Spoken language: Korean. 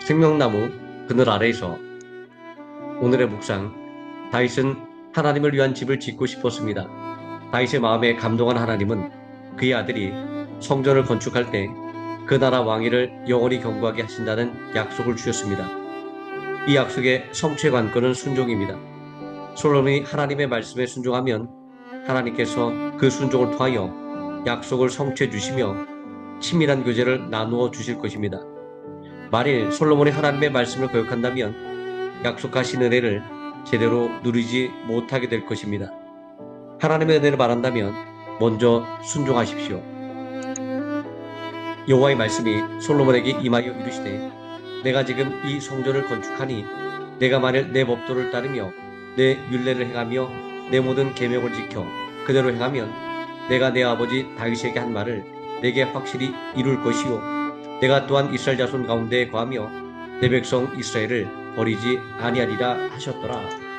생명나무 그늘 아래에서 오늘의 묵상 다윗은 하나님을 위한 집을 짓고 싶었습니다. 다윗의 마음에 감동한 하나님은 그의 아들이 성전을 건축할 때 그 나라 왕위를 영원히 경고하게 하신다는 약속을 주셨습니다. 이 약속의 성취의 관건은 순종입니다. 솔로몬이 하나님의 말씀에 순종하면 하나님께서 그 순종을 통하여 약속을 성취해 주시며 친밀한 교제를 나누어 주실 것입니다. 만일 솔로몬이 하나님의 말씀을 거역한다면 약속하신 은혜를 제대로 누리지 못하게 될 것입니다. 하나님의 은혜를 바란다면 먼저 순종하십시오. 여호와의 말씀이 솔로몬에게 임하여 이르시되 내가 지금 이 성전을 건축하니 내가 만일 내 법도를 따르며 내 율례를 행하며 내 모든 계명을 지켜 그대로 행하면 내가 내 아버지 다윗에게 한 말을 내게 확실히 이룰 것이요 내가 또한 이스라엘 자손 가운데 거하며 내 백성 이스라엘을 버리지 아니하리라 하셨더라.